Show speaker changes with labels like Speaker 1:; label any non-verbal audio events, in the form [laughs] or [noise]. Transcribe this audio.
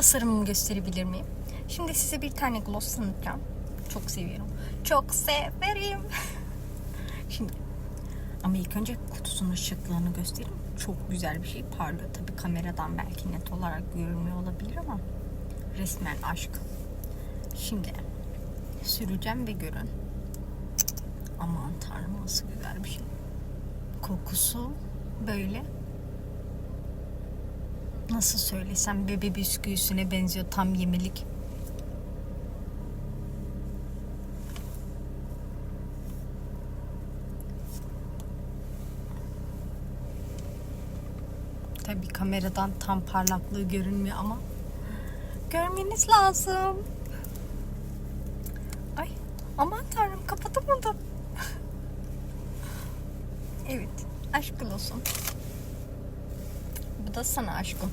Speaker 1: tasarımımı gösterebilir miyim? Şimdi size bir tane gloss tanıtacağım. Çok seviyorum. Çok severim. [laughs] Şimdi ama ilk önce kutusunun ışıklarını göstereyim. Çok güzel bir şey parlıyor. Tabii kameradan belki net olarak görünmüyor olabilir ama resmen aşk. Şimdi süreceğim ve görün. Aman tanrım nasıl güzel bir şey. Kokusu böyle nasıl söylesem bebe bisküvisine benziyor tam yemelik. Tabii kameradan tam parlaklığı görünmüyor ama görmeniz lazım. Ay aman tanrım kapatamadım. [laughs] evet aşk olsun. Bu da sana aşkım.